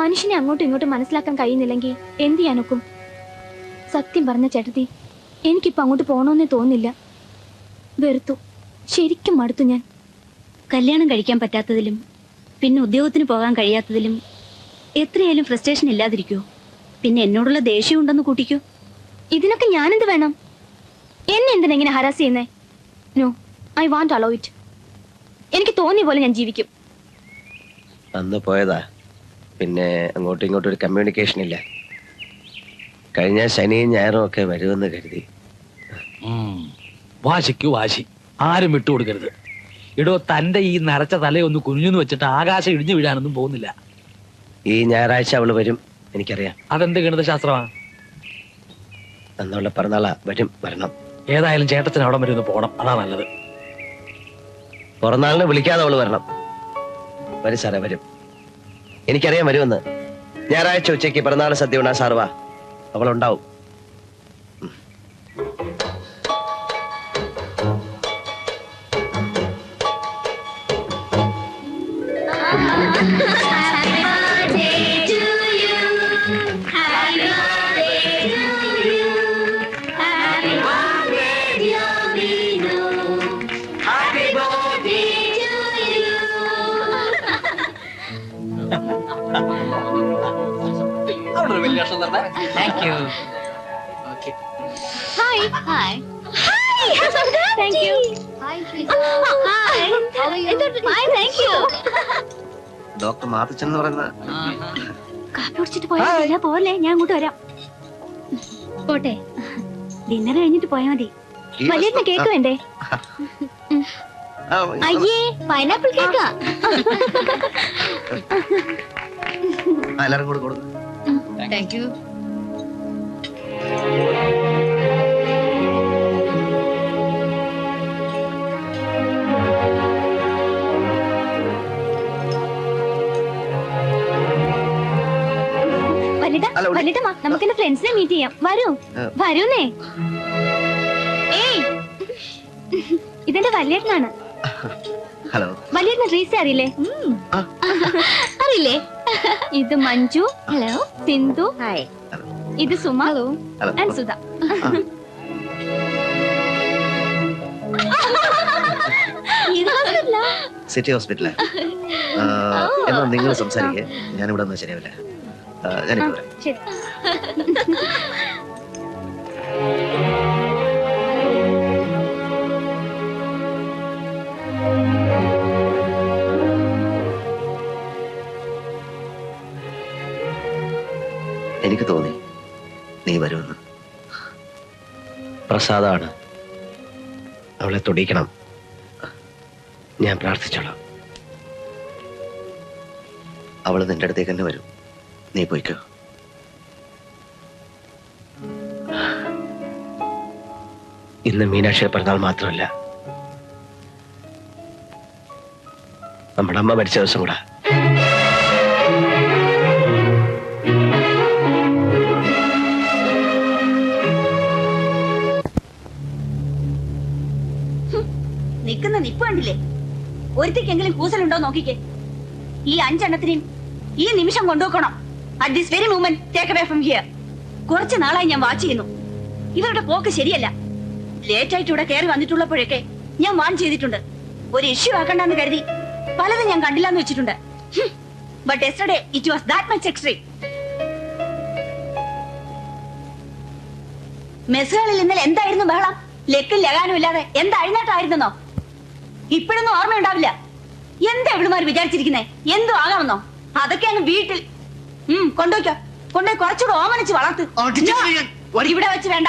മനുഷ്യനെ അങ്ങോട്ടും ഇങ്ങോട്ടും മനസ്സിലാക്കാൻ കഴിയുന്നില്ലെങ്കിൽ എന്ത് ചെയ്യാനൊക്കും സത്യം പറഞ്ഞ ചേട്ടത്തി എനിക്കിപ്പോ അങ്ങോട്ട് പോകണമെന്നേ തോന്നില്ല വെറുത്തു. ശരിക്കും മടുത്തു ഞാൻ. കല്യാണം കഴിക്കാൻ പറ്റാത്തതിലും പിന്നെ ഉദ്യോഗത്തിന് പോകാൻ കഴിയാത്തതിലും എത്രയായാലും ഫ്രസ്ട്രേഷൻ ഇല്ലാതിരിക്കോ പിന്നെ എന്നോടുള്ള ദേഷ്യം ഉണ്ടെന്ന് കൂട്ടിക്കോ? ഇതിനൊക്കെ ഞാനെന്ത് വേണം? എന്നെ എന്തിനാ ഇങ്ങനെ ഹരാസ് ചെയ്യുന്നേ? No I want allow it എനിക്ക് തോന്നിയ പോലെ ഞാൻ ജീവിക്കും. അന്ന് പോയതാ. പിന്നെ അങ്ങോട്ടും ഇങ്ങോട്ടും ഒരു കമ്മ്യൂണിക്കേഷൻ ഇല്ല. കഴിഞ്ഞ ശനിയും ഞായറും ഒക്കെ വരുമെന്ന് കരുതി. വാശിക്കു വാശി. ആരും വിട്ടുകൊടുക്കരുത് ഇടോ തന്റെ ഈ നരച്ച തലയൊന്ന് കുഞ്ഞുന്ന് വെച്ചിട്ട് ആകാശം ഇടിഞ്ഞു വീഴാനൊന്നും പോകുന്നില്ല. ഈ ഞായറാഴ്ച അവൾ വരും എനിക്കറിയാം. അതെന്ത് ഗണിതശാസ്ത്രമാണ് അന്നുള്ള പിറന്നാളാ വരും വരണം. ഏതായാലും ചേട്ടച്ചൻ അവിടെ വരെ ഒന്ന് പോണം. അതാ നല്ലത്. പിറന്നാളിന് വിളിക്കാതെ അവൾ വരണം. വരും സാറേ വരും. എനിക്കറിയാം വരുമെന്ന്. ഞായറാഴ്ച ഉച്ചയ്ക്ക് പിറന്നാൾ സദ്യ ഉണ്ടാ സാർവാ അവളുണ്ടാവും. Hi hi thank you thank you doctor Mathachan എന്ന് പറയുന്ന കാപ്പി കുടിച്ചിട്ട് പോയാ പോലെ ഞാൻ അങ്ങോട്ട് വരാം. പോട്ടെ. ഡിന്നർ കഴിഞ്ഞിട്ട് പോയാ മതി. വലിയ കേക്ക് വേണ്ടേ? അയ്യേ പൈനാപ്പിൾ കേക്കാ ആ, എല്ലാവരും കൂടെ കൊടുക്കും. താങ്ക് യു വല്ലിട്ട നമുക്ക് എന്റെ ഫ്രണ്ട്സിനെ മീറ്റ് ചെയ്യാം. വരൂ. വരൂന്നേ. ഏയ്. ഇതെന്റെ വല്യേട്ടനാണ്. ഹലോ വലിയ റീസ അറിയില്ലേ. അറിയില്ലേ? ഇത് മഞ്ജു. ഹലോ സിന്ധു. ഹായ് ഇത് Suma. Hello and Sudha? City ഹോസ്പിറ്റലാ എന്നാ നിങ്ങൾ സംസാരിക്കേ. ഞാനിവിടെ നിന്ന് ശരിയാവില്ല ഞാനിപ്പോ വരാം. ശരി. എനിക്ക് തോന്നി. നീ വരുമെന്ന്. പ്രസാദാണ്. അവളെ തൊടിക്കണം ഞാൻ പ്രാർത്ഥിച്ചോളാം. അവൾ നിന്റെ അടുത്തേക്ക് തന്നെ വരും. നീ പോയിക്കോ. ഇന്ന് മീനാക്ഷിയുടെ പറഞ്ഞാൽ മാത്രമല്ല. നമ്മുടെ അമ്മ മരിച്ച ദിവസം കൂടെ നിപ്പ് ഒരുത്തിക്കെങ്കിലും കൂസലുണ്ടോ നോക്കിക്കേ. ഈ അഞ്ചെണ്ണത്തിനെയും ഈ നിമിഷം കൊണ്ടുപോക്കണം at this very moment take away from here കുറച്ച് നാളായി ഞാൻ വാച്ച് ചെയ്യുന്നു. ഇവരുടെ പോക്ക് ശരിയല്ല. ലേറ്റ് ആയിട്ട് ഇവിടെ കയറി വന്നിട്ടുള്ളപ്പോഴൊക്കെ ഞാൻ വാൺ ചെയ്തിട്ടുണ്ട്. ഒരു ഇഷ്യൂ ആക്കണ്ടെന്ന് കരുതി പലതും ഞാൻ കണ്ടില്ലാന്ന് വെച്ചിട്ടുണ്ട്. But yesterday it was that much extreme മെസ്സുകളിൽ ഇന്നലെ എന്തായിരുന്നു ബഹളം? ലക്കും ലഗാനും ഇല്ലാതെ എന്ത് അഴിഞ്ഞാട്ടായിരുന്നോ ഇപ്പോഴൊന്നും ഓർമ്മയുണ്ടാവില്ല. എന്താ എവിടുമാര് വിചാരിച്ചിരിക്കുന്നേ? എന്തോ ആകാമെന്നോ? അതൊക്കെ അങ്ങ് വീട്ടിൽ ഉം കൊണ്ടുപോയിക്കോ. കൊണ്ടുപോയി കുറച്ചുകൂടെ ഓമനിച്ച് വളർത്ത്. ഇവിടെ വെച്ച് വേണ്ട.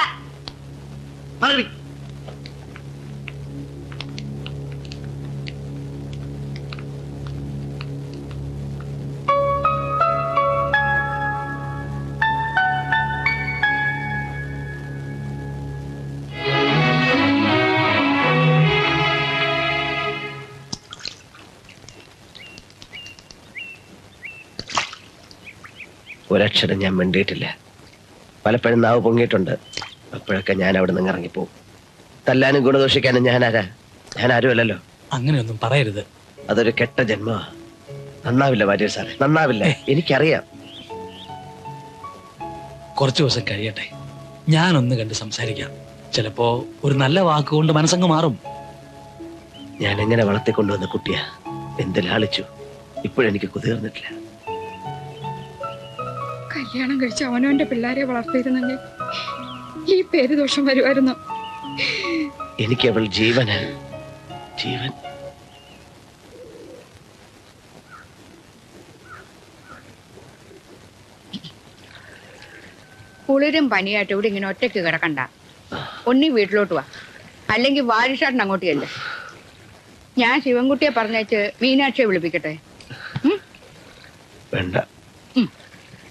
ഒരക്ഷരം ഞാൻ മിണ്ടിയിട്ടില്ല. പലപ്പോഴും നാവ് പൊങ്ങിയിട്ടുണ്ട്. അപ്പോഴൊക്കെ ഞാൻ അവിടെ നിന്ന് ഇറങ്ങിപ്പോവും. തല്ലാനും ഗുണദോഷിക്കാനും ഞാൻ ആരാ? ഞാൻ ആരുമല്ലല്ലോ അങ്ങനെയൊന്നും പറയരുത്. അതൊരു കെട്ട ജന്മ നന്നാവില്ല വാര്യർ സാറേ നന്നാവില്ല. എനിക്കറിയാം. കുറച്ചു ദിവസം കഴിയട്ടെ. ഞാനൊന്ന് കണ്ട് സംസാരിക്കാം. ചിലപ്പോ ഒരു നല്ല വാക്കുകൊണ്ട് മനസ്സങ്ങ് മാറും. ഞാൻ എങ്ങനെ വളർത്തിക്കൊണ്ടുവന്ന കുട്ടിയാ? എന്ത് ലാളിച്ചു. ഇപ്പോഴെനിക്ക് കുതിർന്നിട്ടില്ല. കല്യാണം കഴിച്ച് അവനവന്റെ പിള്ളേരെ വളർത്തിയിരുന്നെങ്കിൽ ഈ പേര് ദോഷം വരുമായിരുന്നു. എനിക്ക് അവൾ ജീവന് ജീവൻ. കുളിരും പനിയായിട്ട് ഇവിടെ ഇങ്ങനെ ഒറ്റയ്ക്ക് കിടക്കണ്ട. ഒന്നി വീട്ടിലോട്ട് വാ. അല്ലെങ്കിൽ വാരിഷാട്ടൻ അങ്ങോട്ട് ചെല്ല്. ഞാൻ ശിവൻകുട്ടിയെ പറഞ്ഞേച്ച് മീനാക്ഷിയെ വിളിപ്പിക്കട്ടെ? വേണ്ട.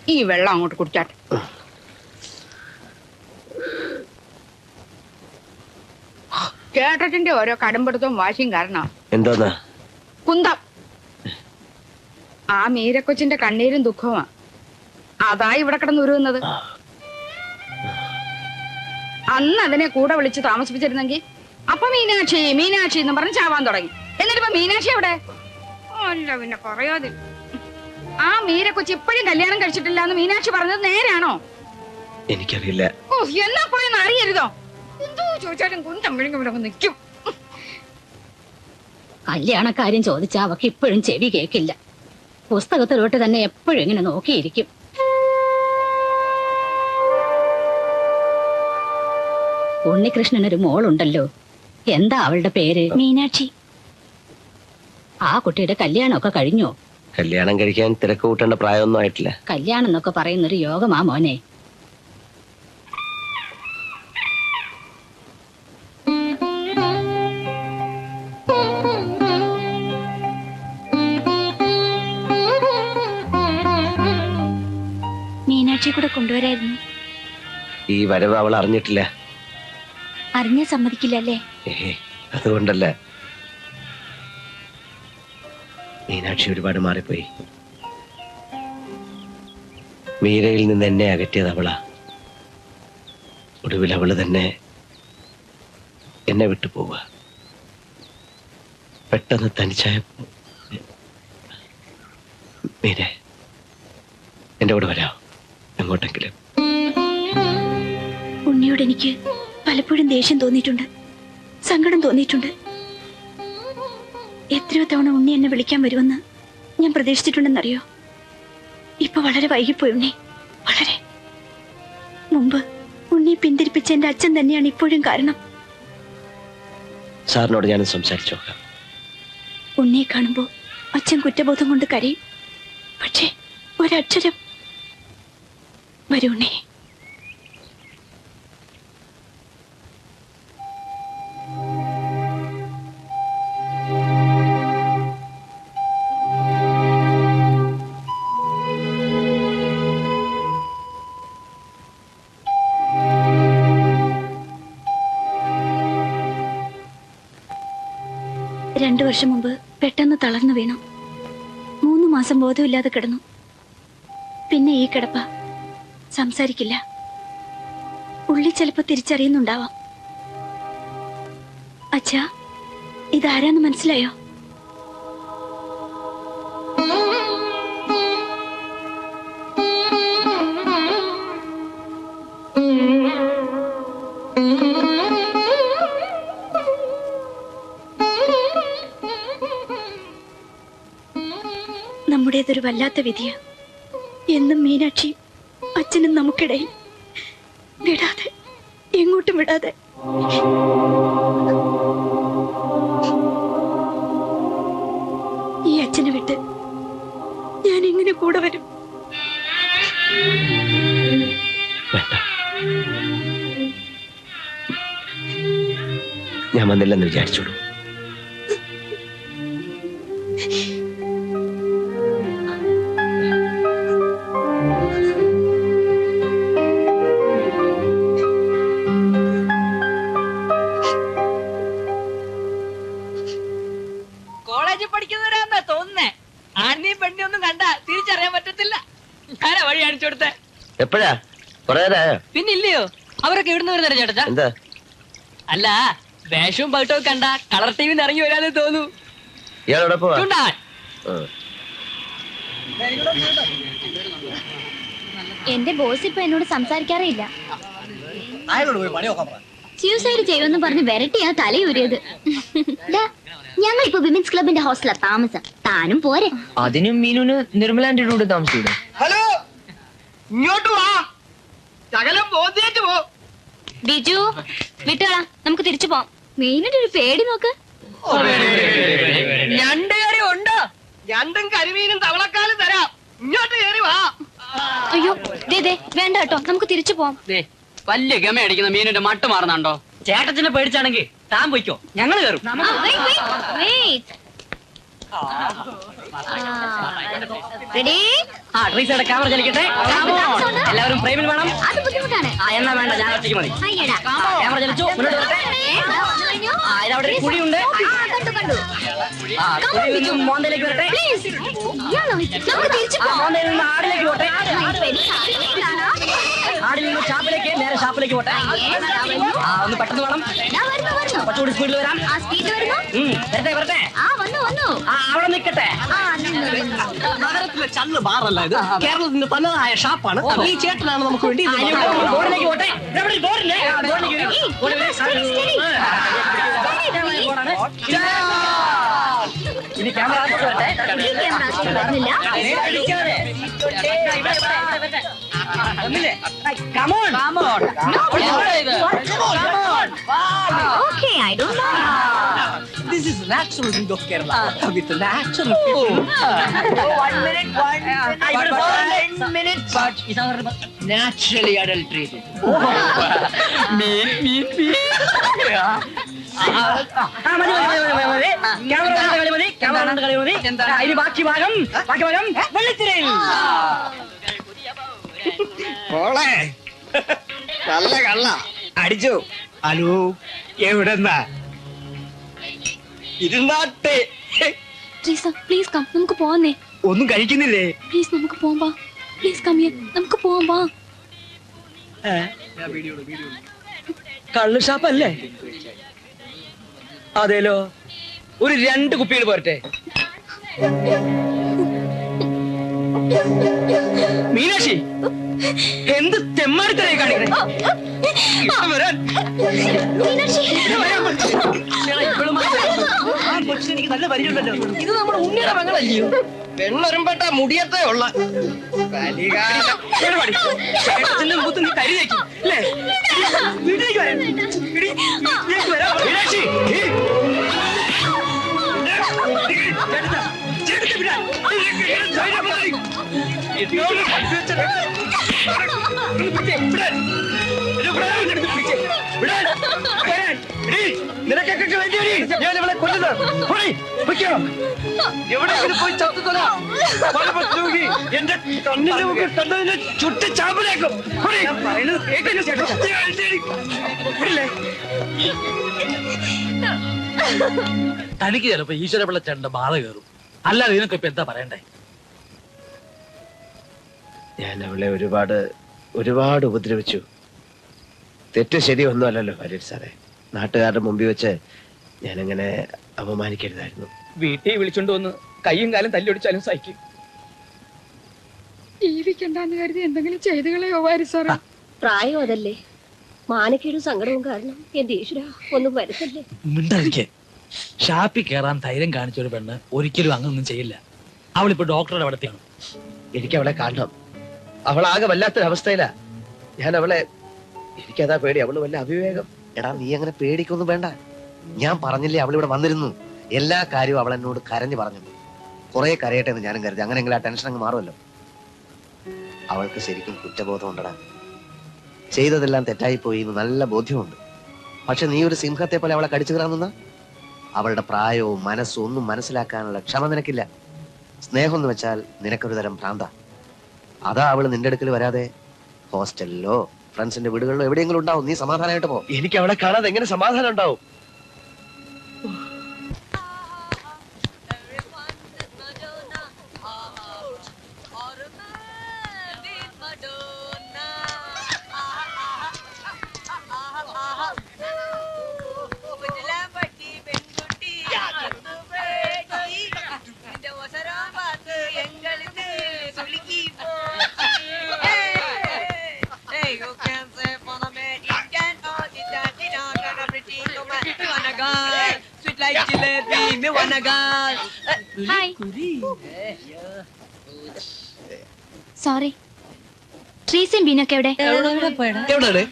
ഈ വെള്ളം അങ്ങോട്ട് കുടിച്ചാട്ടെ ചേട്ടത്തിന്റെ ഓരോ കടമ്പെടുത്തവും വാശിയും കാരണം എന്തോന്നാ? കുന്തം. ആ മീരക്കൊച്ചിന്റെ കണ്ണീരും ദുഃഖവുമാ. അതാ ഇവിടെ കിടന്ന് ഉരുവുന്നത് അന്ന് അതിനെ കൂടെ വിളിച്ച് താമസിപ്പിച്ചിരുന്നെങ്കിൽ അപ്പൊ മീനാക്ഷി മീനാക്ഷി എന്ന് പറഞ്ഞ് ചാവാൻ തുടങ്ങി. എന്നിട്ട് ഇപ്പൊ മീനാക്ഷി എവിടെ? അല്ല പിന്നെ പറയാതെ ആ മീരക്കൊച്ചി ഇപ്പോഴും കല്യാണം കഴിച്ചിട്ടില്ല എന്ന് മീനാക്ഷി പറഞ്ഞത് നേരാണോ എനിക്കറിയില്ല. ഓ എന്നാ പോയെന്ന് അറിയരുതോ? എന്തോ ചോദിച്ചാലും കുന്തം വിഴുങ്ങി ഇവിടെ വന്ന് നിൽക്കും. കല്യാണക്കാര്യം ചോദിച്ച അവക്ക് ഇപ്പോഴും ചെവി കേക്കില്ല പുസ്തകത്തിലോട്ട് തന്നെ എപ്പോഴും ഇങ്ങനെ നോക്കിയിരിക്കും. ഉണ്ണികൃഷ്ണനൊരു മോളുണ്ടല്ലോ. എന്താ അവളുടെ പേര്? മീനാക്ഷി. ആ കുട്ടിയുടെ കല്യാണമൊക്കെ കഴിഞ്ഞോ? കല്യാണം കഴിക്കാൻ തിരക്ക് കൂട്ടേണ്ട പ്രായമൊന്നും ആയിട്ടില്ല. കല്യാണം എന്നൊക്കെ പറയുന്നൊരു യോഗമാ മോനെ. മീനാക്ഷി കൂടെ കൊണ്ടുവരായിരുന്നു. ഈ വരവ് അവൾ അറിഞ്ഞിട്ടില്ല. അറിഞ്ഞ സമ്മതിക്കില്ല അല്ലേ അതുകൊണ്ടല്ല. മീനാക്ഷി ഒരുപാട് മാറിപ്പോയി. മീരയിൽ നിന്ന് എന്നെ അകറ്റിയത് അവളാ. ഒടുവിൽ അവൾ തന്നെ എന്നെ വിട്ടു പോവുക. പെട്ടെന്ന് തനിച്ചായ മീരെ എന്റെ കൂടെ വരാം. എങ്ങോട്ടെങ്കിലും. ഉണ്ണിയോട് എനിക്ക് പലപ്പോഴും ദേഷ്യം തോന്നിയിട്ടുണ്ട്. സങ്കടം തോന്നിയിട്ടുണ്ട്. എത്രയോ തവണ ഉണ്ണി എന്നെ വിളിക്കാൻ വരുമെന്ന് ഞാൻ പ്രതീക്ഷിച്ചിട്ടുണ്ടെന്നറിയോ? ഇപ്പൊ വളരെ വൈകിപ്പോയി ഉണ്ണി. വളരെ. മുമ്പ് ഉണ്ണി പിന്തിരിപ്പിച്ച എന്റെ അച്ഛൻ തന്നെയാണ് ഇപ്പോഴും കാരണം. സാറിനോട് ഞാൻ സംസാരിച്ചു ഉണ്ണിയെ കാണുമ്പോ അച്ഛൻ കുറ്റബോധം കൊണ്ട് കരയും. പക്ഷേ ഒരക്ഷരം വരൂ ഉണ്ണി. വർഷം മുമ്പ് പെട്ടെന്ന് തളർന്നു വീണു. മൂന്ന് മാസം ബോധമില്ലാതെ കിടന്നു. പിന്നെ ഈ കിടപ്പ സംസാരിക്കില്ല. ഉള്ളി ചിലപ്പോ തിരിച്ചറിയുന്നുണ്ടാവാം. അച്ഛാ ഇതാരാന്ന് മനസ്സിലായോ? നമ്മുടേതൊരു വല്ലാത്ത വിധിയ. എന്നും മീനാക്ഷി അച്ഛനും നമുക്കിടയിൽ. വിടാതെ എങ്ങോട്ടും വിടാതെ. ഈ അച്ഛനെ വിട്ട് ഞാൻ എങ്ങനെ കൂടെ വരും? ഞാൻ വന്നില്ലെന്ന് വിചാരിച്ചോളൂ. ഒന്നും കണ്ട തിരിച്ചറിയാൻ പറ്റത്തില്ല. ആരാ വഴി അടിച്ചു കൊടുത്തേ? എപ്പോഴാ? കുറെ പിന്നെ ഇല്ലയോ അവരൊക്കെ ഇവിടുന്ന് വരുന്ന ചേട്ടാ. എന്താ? അല്ല വേഷവും പൗട്ടവും കണ്ട കളർ ടി വിന്ന് ഇറങ്ങി വരാതെ തോന്നു ഇയാളോടെ പോവാ. എന്റെ ബോസ് ഇപ്പൊ എന്നോട് സംസാരിക്കാറേ ഇല്ല. പോയി പണി സൂസൈഡ് ചെയ്യുമെന്ന് പറഞ്ഞ് വരട്ടിയാ തലയൂരിയത്. ഞങ്ങൾ ഇപ്പൊ വിമൻസ് ക്ലബിന്റെ ഹോസ്റ്റലാ താമസം. താനും പോരെ. അതിനും മീനുന് നിർമ്മലാന്റെ കൂടെ താമസിച്ചൂടെ ഹലോ ഇങ്ങോട്ട് വാ. ശകലം ബോധ്യേറ്റ് പോ. ബിജു വിട്ടാ നമുക്ക് തിരിച്ചു പോവാം. മീനിന്റെ ഒരു പേടി നോക്ക്. ഞണ്ട് കറി ഉണ്ടോ. രണ്ടും കരിമീനും തവളക്കാലും തരാം. ഇങ്ങോട്ട് കയറി വാ. അയ്യോ ദേ ദേ വേണ്ട കേട്ടോ. നമുക്ക് തിരിച്ചു പോവാം. വലിയ ഗമ അടിക്കുന്ന മീനിന്റെ മട്ട് മാറുന്നുണ്ടോ? ചേട്ടത്തിനെ പേടിച്ചാണെങ്കിൽ താൻ പോയിക്കോ. ഞങ്ങൾ കയറും റെഡി ആ ട്രീസയുടെ ക്യാമറ ചലിക്കട്ടെ. എല്ലാവരും ഫ്രെയിമിൽ വേണം. അത് ബുദ്ധിമുട്ടാണ്. ആ എന്നാ വേണ്ട ഞാൻ ഒറ്റയ്ക്ക് മതി. അയ്യടാ ക്യാമറ ചലിച്ചു. മുന്നോട്ട് വരട്ടെ. ആ ഇതവിടെ ഒരു കുഴിയുണ്ട് ആ, കണ്ടു കണ്ടു. ആ കുഴിയിൽ നിന്നും മോന്തയിലേക്ക് വരട്ടെ. പ്ലീസ് ഇയാളോ നമുക്ക് തിരിച്ചു ആ മോന്തയിൽ നിന്ന് ആടിലേക്ക് പോട്ടെ. ഇപ്പൊ എനിക്ക് ആരെയും ആടിൽ നിന്ന് ഷാപ്പിലേക്ക് നേരെ ഷാപ്പിലേക്ക് പോട്ടെ. ആ ഒന്ന് പെട്ടെന്ന് വേണം വരുന്നു, വരുന്നു. കുറച്ചുകൂടി സ്പീഡിൽ വരാം. വരട്ടെ വരട്ടെ. ആ വന്നു വന്നു. ആ അവിടെ നിൽക്കട്ടെ. നഗരത്തിലെ ചള്ള് ബാറല്ല ഇത്. കേരളത്തിന്റെ തനതായ ഷാപ്പാണ്. ഈ ചേട്ടനാണ് നമുക്ക് വേണ്ടി. ബോർഡിലേക്ക് പോട്ടെ. ബോർഡില്ലേ. ഇനി camera camera. Okay I don't know This? Is natural of Kerala. With natural people. കളി മതി ക്യാമറ കണ്ട കളി മതി. ഇനി ബാക്കി ഭാഗം ബാക്കി ഭാഗം വെള്ളിത്തിരയിൽ. മോളെ നല്ല കള്ള. അടിച്ചു. ഹലോ എവിടെന്നാ? ഇരുന്നാട്ടെ. പ്ലീസ് പ്ലീസ് കം നമുക്ക് പോവാന്നേ. ഒന്നും കഴിക്കുന്നില്ലേ? പ്ലീസ് നമുക്ക് പോവാം വാ. പ്ലീസ് കം ഹിയർ നമുക്ക് പോവാം വാ. കള്ളു ഷാപ്പല്ലേ? അതേലോ. ഒരു രണ്ട് കുപ്പികൾ പോരട്ടെ. മീനാക്ഷി എന്ത് തെമ്മാടിത്തരായി കാണിക്കണേ? വരാൻ. എനിക്ക് നല്ല പരിചയമുണ്ടല്ലോ ഇത് നമ്മുടെ ഉണ്ണിയുടെ മകളല്ലയോ പെണ്ണൊരുമ്പെട്ട മുടിയത്തേ ഉള്ള. വീട്ടിലേക്ക് വരാം. വീട്ടിലേക്ക് വരാൻ മീനാക്ഷി വേണ്ടി നിനക്കൊക്കെ വേണ്ടിയാടി ഞാൻ ഇവളെ കൊല്ലുന്നത്. എവിടെയെങ്കിലും പോയി ചത്തുതൊല എന്റെ കണ്ണിന്റെ മുമ്പിൽ കണ്ടതിനെ ചുട്ടി ചാമ്പലേക്കും? തനിക്ക് ചിലപ്പോ ഈശ്വരപിള്ള ചേട്ടന്റെ ബാധ കയറും അല്ലാതെ ഇതിനൊക്കെ ഇപ്പൊ എന്താ പറയണ്ടേ? ഞാൻ അവളെ ഒരുപാട് ഒരുപാട് ഉപദ്രവിച്ചു. തെറ്റ് ശരിയൊന്നും അല്ലല്ലോ ഹരീർ സാറേ. നാട്ടുകാരുടെ മുമ്പിൽ വെച്ച് ഞാനിങ്ങനെ അപമാനിക്കരുതായിരുന്നു. വീട്ടിൽ വിളിച്ചോണ്ട് വന്ന് കൈയും കാലും തല്ലിയൊടിച്ചാലും സഹിക്കും. ജീവിക്കണ്ടെന്ന് കരുതി എന്തെങ്കിലും ചെയ്തു കളയോ വാരി സാറേ പ്രായം അതല്ലേ. മാനക്കേടും സങ്കടവും കാരണം എന്റെ ഈശ്വര ഒന്നും വരുത്തല്ലേ. മിണ്ടായിരിക്കെ ഷാപ്പിൽ കയറാൻ ധൈര്യം കാണിച്ച ഒരു പെണ്ണ് ഒരിക്കലും അങ്ങനൊന്നും ചെയ്യില്ല. അവളിപ്പോ ഡോക്ടറുടെ അവിടത്തെയാണ് എനിക്ക് അവളെ കാണണം. അവൾ ആകെ വല്ലാത്തൊരവസ്ഥയിലാ. ഞാൻ അവളെ എനിക്കതാ പേടി അവൾ വല്ല അവിവേകം. എടാ നീ അങ്ങനെ പേടിക്കൊന്നും വേണ്ട. ഞാൻ പറഞ്ഞില്ലേ അവൾ ഇവിടെ വന്നിരുന്നു. എല്ലാ കാര്യവും അവൾ എന്നോട് കരഞ്ഞു പറഞ്ഞു. കുറെ കരയട്ടെ എന്ന് ഞാനും കരുതി. അങ്ങനെയെങ്കിലും ആ ടെൻഷൻ അങ്ങ് മാറുമല്ലോ. അവൾക്ക് ശരിക്കും കുറ്റബോധം ഉണ്ടടാ. ചെയ്തതെല്ലാം തെറ്റായി പോയി എന്ന് നല്ല ബോധ്യമുണ്ട്. പക്ഷെ നീ ഒരു സിംഹത്തെ പോലെ അവളെ കടിച്ചു കയറാൻ അവളുടെ പ്രായവും മനസ്സും ഒന്നും മനസ്സിലാക്കാനുള്ള ക്ഷമ നിനക്കില്ല. സ്നേഹം എന്ന് വെച്ചാൽ നിനക്കൊരു തരം ഭ്രാന്ത. അതാ അവൾ നിന്റെ അടുക്കൽ വരാതെ. ഹോസ്റ്റലിലോ ഫ്രണ്ട്സിന്റെ വീടുകളിലോ എവിടെയെങ്കിലും ഉണ്ടാവും. നീ സമാധാനമായിട്ട് പോ. എനിക്ക് അവളെ കാണാതെ എങ്ങനെ സമാധാനം ഉണ്ടാവും? വനകാൽ ഹായ് സോറി ട്രീസും ബീനൊക്കെ എവിടെ എവിടെയാണ്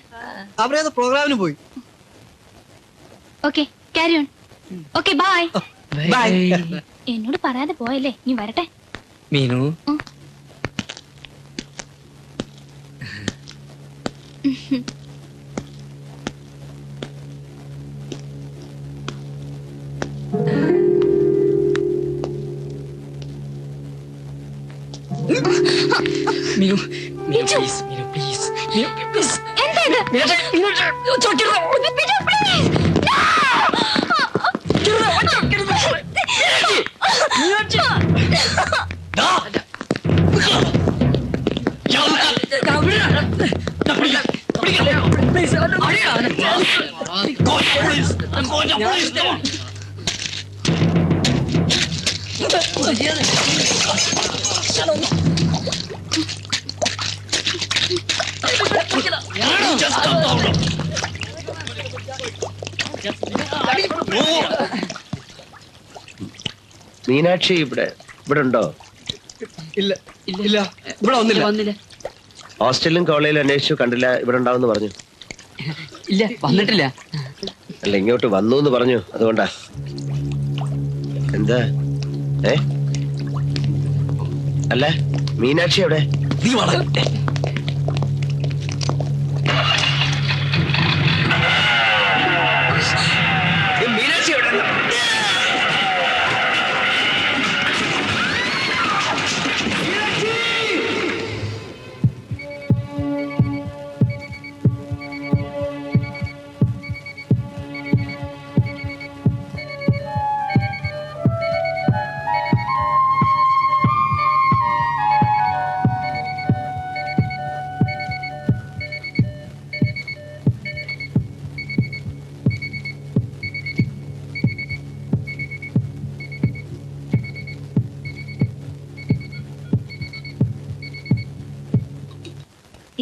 അവരേത് പ്രോഗ്രാമിന് പോയി. Okay carry on okay bye bye എന്നോട് പറയാതെ പോയല്ലേ? നീ വരട്ടെ. മീനു. ഉം. Meenu Meenu please Meenu please Meenu please ഇത് മീനാക്ഷി, ഇവിടെ ഇവിടെ ഉണ്ടോ? ഇല്ല ഇല്ല ഇവിടെ വന്നില്ല. വന്നില്ല. ഹോസ്റ്റലിലും കോളേജിലും അന്വേഷിച്ചു കണ്ടില്ല ഇവിടെ ഉണ്ടാവുമെന്ന് പറഞ്ഞു. ഇല്ല വന്നിട്ടില്ല. അല്ല ഇങ്ങോട്ട് വന്നു എന്ന് പറഞ്ഞു അതുകൊണ്ടാ. എന്താ? ഏ? അല്ല? മീനാക്ഷി എവിടെ? നീ വള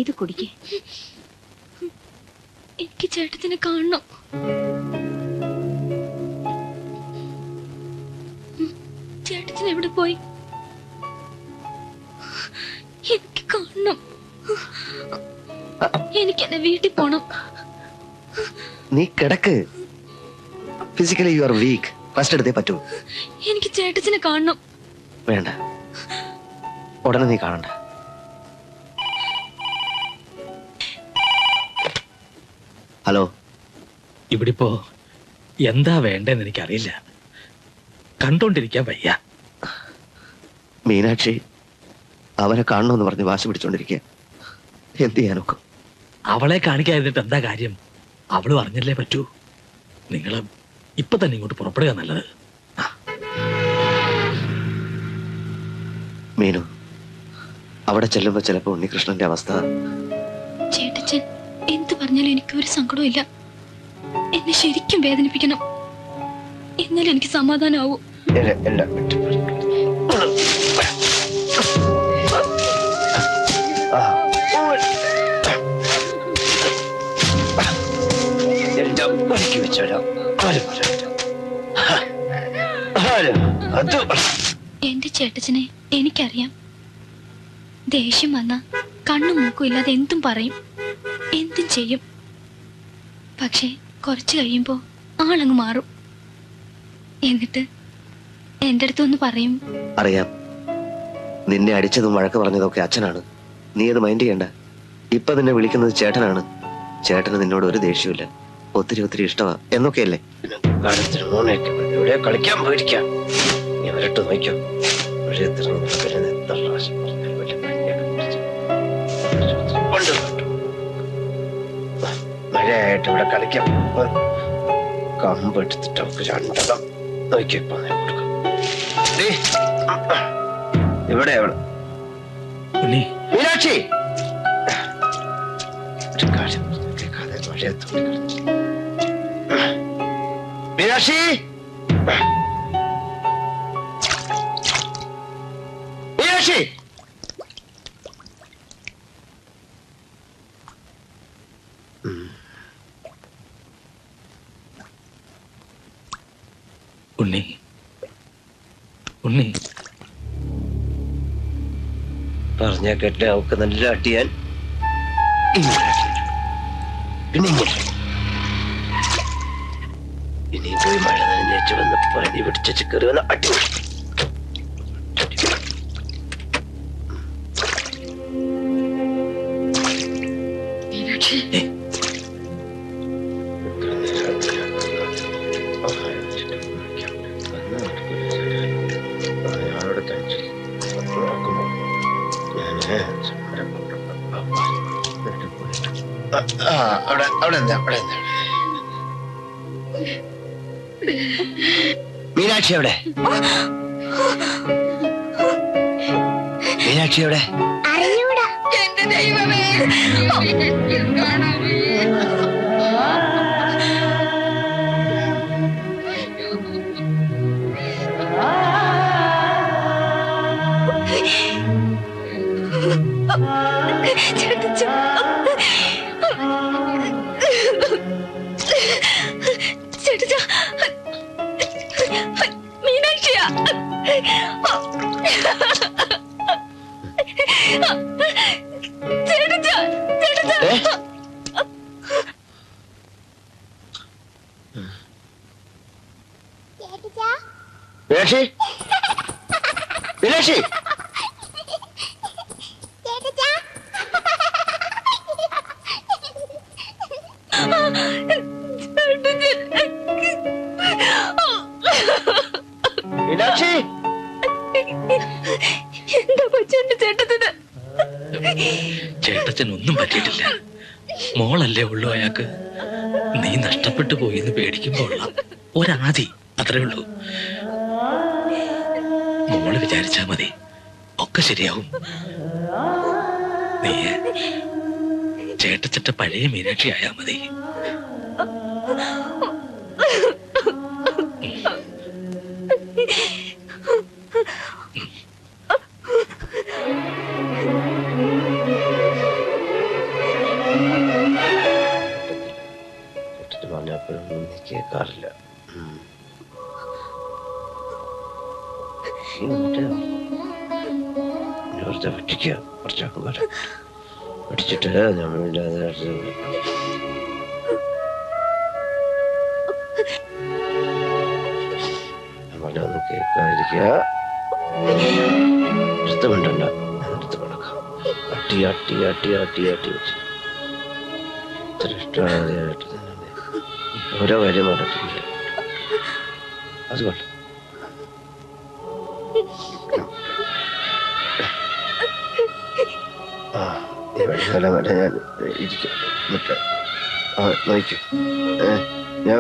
ഇത് കുടിക്കേ. എനിക്ക് ചേട്ടത്തിനെ കാണണം. ചേട്ടത്തിന് എവിടെ പോയി? എനിക്ക് കാണണം. എനിക്ക് എന്റെ വീട്ടിൽ പോണം. നീ കിടക്ക്. Physically you are weak first എടുത്തേ പറ്റൂ. എനിക്ക് ചേട്ടത്തിനെ കാണണം. വേണ്ട. ഉടനെ നീ കാണണ്ട. ഹലോ. ഇവിടിപ്പോ എന്താ വേണ്ടെന്ന് എനിക്കറിയില്ല. കണ്ടോണ്ടിരിക്കാൻ വയ്യ. മീനാക്ഷി അവനെ കാണണമെന്ന് പറഞ്ഞ് വാശി പിടിച്ചോണ്ടിരിക്കുക എന്ത് ചെയ്യാനൊക്കെ അവളെ കാണിക്കാതിരുന്നിട്ട് എന്താ കാര്യം? അവൾ പറഞ്ഞല്ലേ പറ്റൂ. നിങ്ങൾ ഇപ്പൊ തന്നെ ഇങ്ങോട്ട് പുറപ്പെടുക നല്ലത്. മീനു അവിടെ ചെല്ലുമ്പോ ചിലപ്പോ ഉണ്ണികൃഷ്ണന്റെ അവസ്ഥ വിട്ട് എനിക്കൊരു എല്ലാം എന്നെ ശരിക്കും വേദനിപ്പിക്കണം. എന്നാൽ എനിക്ക് അത് എന്റെ ചേട്ടച്ചനെ എനിക്കറിയാം. ദേഷ്യം വന്ന കണ്ണും മൂക്കും ഇല്ലാതെ എന്തും പറയും. എന്തും ചെയ്യും. പക്ഷേ കുറച്ച് കഴിയുമ്പോ ആളങ്ങ് മാറും. എന്നിട്ട് എന്റെ അടുത്ത് ഒന്ന് പറയും. അറിയാം. നിന്നെ അടിച്ചതും വഴക്ക് പറഞ്ഞതൊക്കെ ഒക്കെ അച്ഛനാണ്. നീ അത് മൈൻഡ് ചെയ്യണ്ട. ഇപ്പൊ നിന്നെ വിളിക്കുന്നത് ചേട്ടനാണ്. ചേട്ടന് നിന്നോട് ഒരു ദേഷ്യമില്ല ഒത്തിരി ഒത്തിരി ഇഷ്ടമാ എന്നൊക്കെയല്ലേ? കളിക്കാൻ പോയിരിക്കാം? നീ വരട്ട് ഇവിടെ കളിക്കാം കമ്പ് എടുത്തിട്ട് നമുക്ക് രണ്ടെണ്ണം നോക്കിയപ്പോ കൊടുക്കാം. ഇവിടെ അവൾ. മീനാക്ഷി! ഒരു കാര്യം മീനാക്ഷി! ഉണ്ണി. പറഞ്ഞ കേട്ടെ അവക്ക് നല്ല അട്ടിയാൻ ഇനിയും പോയി മഴ നനഞ്ഞേച്ച് വന്ന് പനി പിടിച്ചു കയറി വന്ന് അടി മീനാക്ഷി എവിടെ? മീനാക്ഷി എവിടെ? എന്റെ ദൈവമേ. കാണാമേ മീനാക്ഷി മീനാക്ഷി മീനാക്ഷി എന്താ പച്ചന്റെ ചേട്ടത്തിന്? ചേട്ടച്ചൻ ഒന്നും പറ്റിയിട്ടില്ല. മോളല്ലേ ഉള്ളൂ അയാൾക്ക്. നീ നഷ്ടപ്പെട്ടു പോയി എന്ന് പേടിക്കുമ്പോ ഒരാതി ഒരാദി. അത്രേ ഉള്ളൂ. വിചാരിച്ചാ മതി. ഒക്കെ ശരിയാവും. നീ ചേട്ടച്ചട്ട പഴയ മീനാക്ഷി ആയാ മതി. കേട്ടിട്ട് അട്ടി വെച്ച്. ഇത്ര ഇഷ്ടമായിട്ട് ഓരോ കാര്യം പറഞ്ഞിട്ടില്ല അതുകൊണ്ട് ആ ഞാൻ ഏ ഞാൻ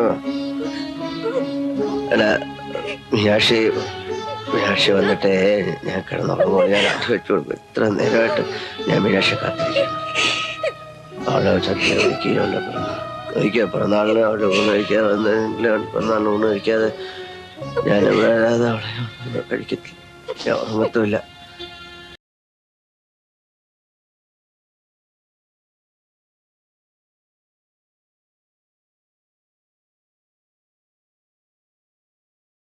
അത് ഞാൻ ഞാൻ അത് വെച്ചു കൊടുക്കും. ഇത്ര നേരമായിട്ട് ഞാൻ മീനാക്ഷി കാത്തിരിക്കുന്നു. അവളെ സത്യം ഒരിക്കലും ഒരിക്കൽ പിറന്നാളിന് അവിടെ ഊണ് കഴിക്കാതെ വന്നെങ്കിലും പിറന്നാളിന് ഊണ് കഴിക്കാതെ ഞാൻ വരാതെ അവിടെ കഴിക്കത്തില്ല ഉറങ്ങത്തുമില്ല